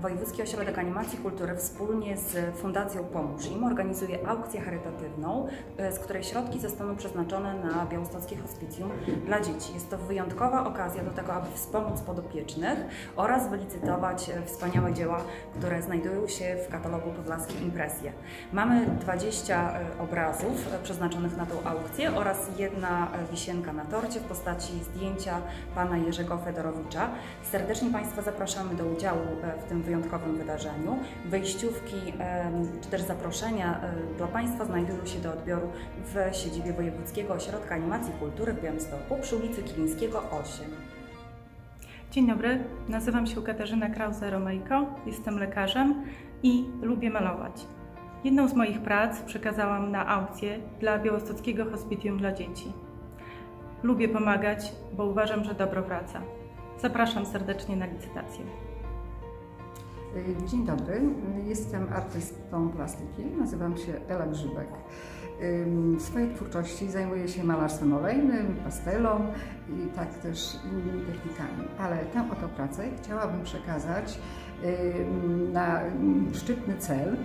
Wojewódzki Ośrodek Animacji Kultury wspólnie z Fundacją Pomóż Im organizuje aukcję charytatywną, e, z której środki zostaną przeznaczone na Białostockie Hospicjum dla dzieci. Jest to wyjątkowa okazja do tego, aby wspomóc podopiecznych oraz wylicytować e, wspaniałe dzieła, które znajdują się w katalogu Podlaskie Impresje. Mamy 20 e, obrazów przeznaczonych na tą aukcję oraz jedna wisienka na torcie w postaci zdjęcia pana Jerzego Fedorowicza. Serdecznie Państwa zapraszamy do udziału e, w tym wyjątkowym wydarzeniu. Wejściówki e, czy też zaproszenia e, dla Państwa znajdują się do odbioru w siedzibie Wojewódzkiego Ośrodka Animacji i Kultury w Białymstoku przy ulicy Kilińskiego 8. Dzień dobry, nazywam się Katarzyna Krause-Romejko, jestem lekarzem i lubię malować. Jedną z moich prac przekazałam na aukcję dla Białostockiego Hospicjum dla Dzieci. Lubię pomagać, bo uważam, że dobro wraca. Zapraszam serdecznie na licytację. Y, Dzień dobry, jestem artystą plastyki, nazywam się Ela Grzybek. Ym, W swojej twórczości zajmuję się malarstwem olejnym, pastelą i tak też innymi technikami, ale tę oto pracę chciałabym przekazać ym, na szczytny cel.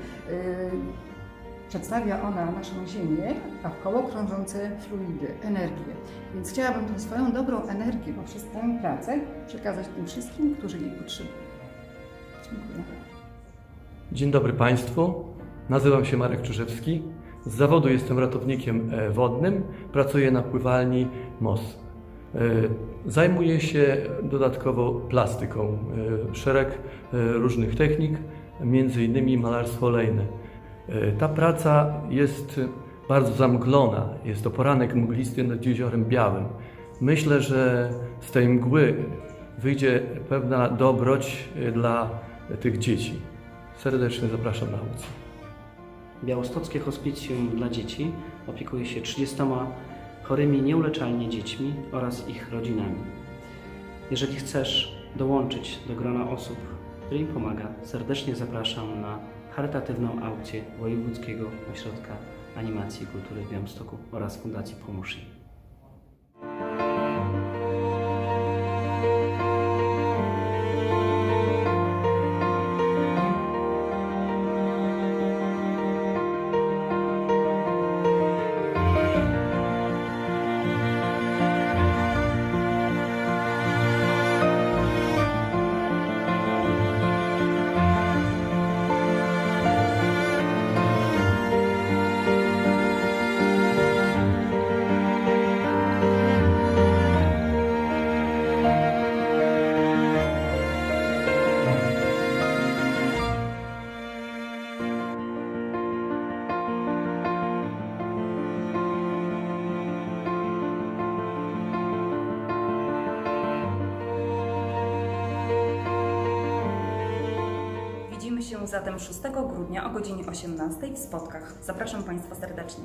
Przedstawia ona naszą Ziemię, a wkoło krążące fluidy, energię. Więc chciałabym tę swoją dobrą energię poprzez tę pracę przekazać tym wszystkim, którzy jej potrzebują. Dziękuję. Dzień dobry Państwu. Nazywam się Marek Czyżewski. Z zawodu jestem ratownikiem e, wodnym. Pracuję na pływalni MOS. E, Zajmuję się dodatkowo plastyką. E, Szereg różnych technik, między innymi malarstwo olejne. Ta praca jest bardzo zamglona. Jest to poranek mglisty nad Jeziorem Białym. Myślę, że z tej mgły wyjdzie pewna dobroć dla tych dzieci. Serdecznie zapraszam na aukcję. Białostockie Hospicjum dla Dzieci opiekuje się 30 chorymi nieuleczalnie dziećmi oraz ich rodzinami. Jeżeli chcesz dołączyć do grona osób, które im pomaga, serdecznie zapraszam na charytatywną aukcję Wojewódzkiego Ośrodka Animacji i Kultury w Białymstoku oraz Fundacji Pomóż zatem 6 grudnia o godzinie 18 w Spotkach. Zapraszam Państwa serdecznie.